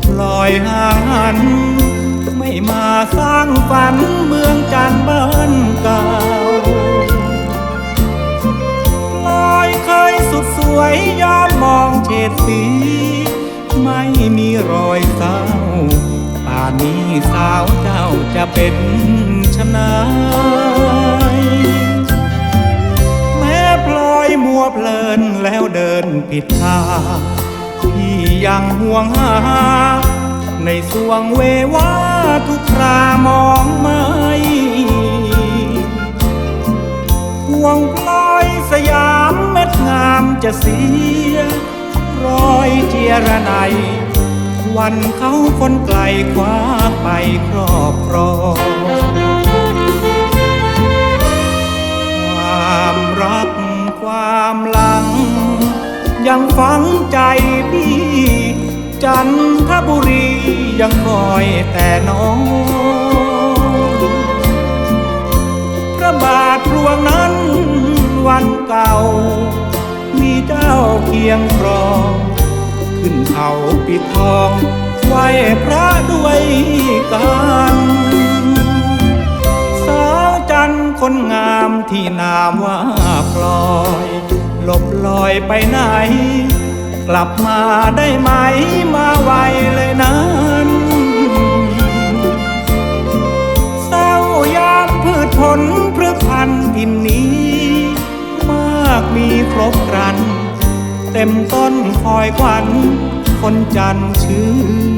บลอยหัน ไม่มาสร้างฝันเมืองจันบ้านเก่าลอยเคยสุดสวยยอมมองเฉดสี ไม่มีรอยเศร้า ป่านนี้สาวเจ้าจะเป็นชนะแม้พลอยมัวเพลินแล้วเดินผิดทาง พี่ยังห่วงหา ในสวงเววาทุกครามองไม่ห่วงพลอยสยามเม็ดงามจะเสีย รอยเจียระไนวันเขาคนไกลคว้าไปครอบครองความรักความหลัง ยังฝังใจพี่ จันทบุรียังคอยแต่น้อง พระบาทพลวงนั้นวันเก่า มีเจ้าเคียงครอง ขึ้นเขาปิดทองไหวพระด้วยกันสาวจันทร์คนงามที่นามว่าพลอย หลบลอยไปไหน กลับมาได้ไหมมาไวเลยนั้นเศร้ายามพืชผลพฤกพันธุ์ดินนี้ มากมีครบครัน เต็มต้นคอยควัน คนจันทร์ชื่อ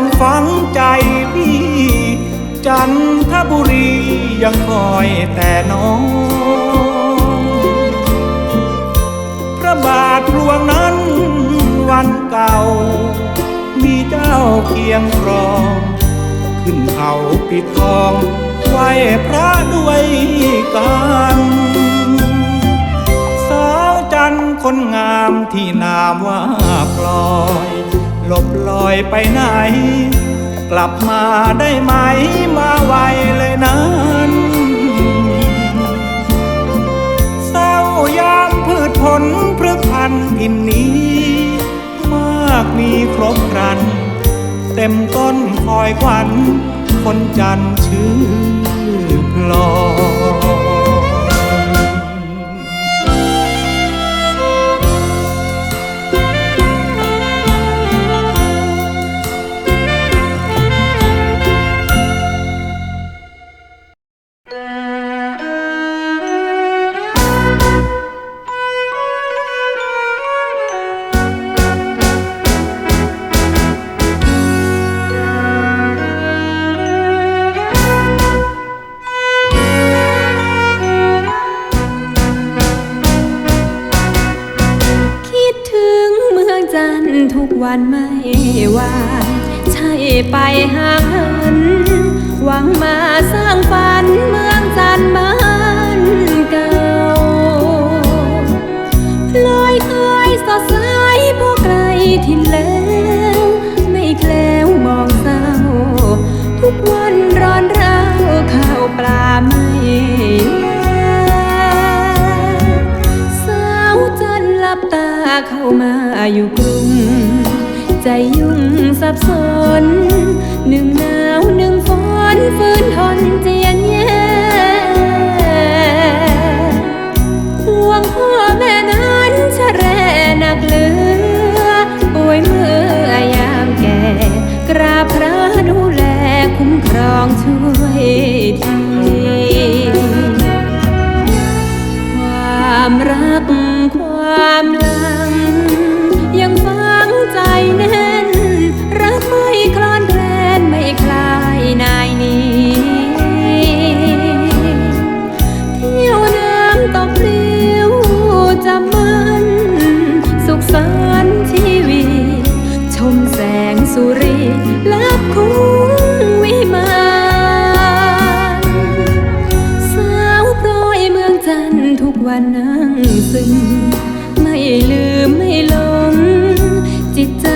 ยังฝังใจพี่ จันทบุรียังคอยแต่น้อง พระบาทพลวงนั้นวันเก่า มีเจ้าเคียงครอง ขึ้นเขาปิดทองไหวพระด้วยกันสาวจันคนงามที่นามว่าพลอย หลบลอยไปไหน กลับมาได้ไหมมาไวเลยนั้นเศร้ายามพืชผลพฤกพันธุ์ดินนี้ มากมีครบครัน เต็มต้นคอยควัน คนจันทร์ชื่อพลอย วันไม่วางใช่ไปห่างเหินหวังมาสร้างฝันเมืองจันทร์บ้านเก่าลอยเคยสดใสพอไกลถิ่นแล้วไม่แคล้วมองเศร้า ทุกวันร้อนเราข้าวปลาไม่แลสาวจันทร์หลับตาเข้ามาอยู่กรุง ใจยุ่งสับสน หนึ่งหนาวหนึ่งฝนฝืนทนเจียนแย่ห่วงพ่อแม่นั้นชะแรหนักเหลือ ป่วยเมื่อยามแก่ กราบพระดูแลคุ้มครองช่ว วันนั่งซึม ไม่ลืมไม่ลง จิตใจ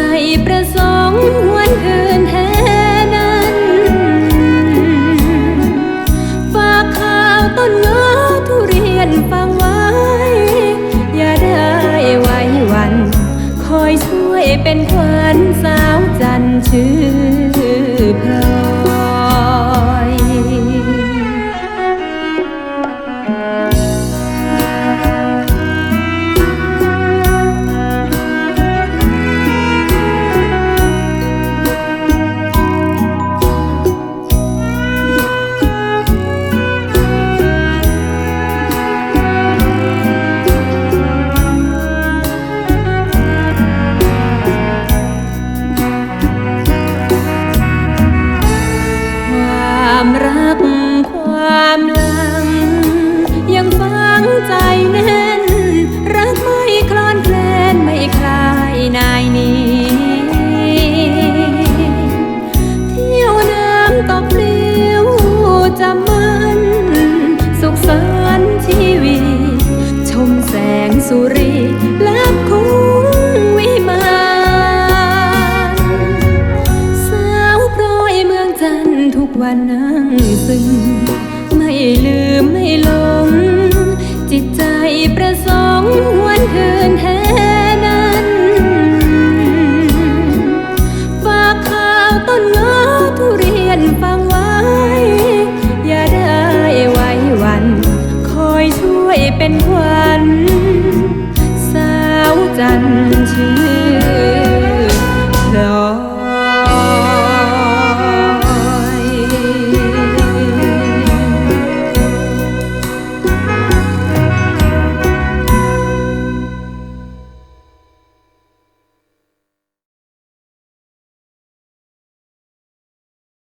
ประสงค์วันอื่นแท้นั้น ฝากข่าวต้นเงาทุเรียนฟังไว้ อย่าได้ไว้วัน คอยช่วยเป็นขวัญสาวจันชื่อ สุขสันต์ชีวิต ชมแสงสุรีลับคุ้งวิมานสาวโปรยเมืองจันทร์ทุกวันนั่งซึ้งไม่ลืมไม่หลง จิตใจประสงค์วันคืนแท้นั้น ฝากข่าวต้นเง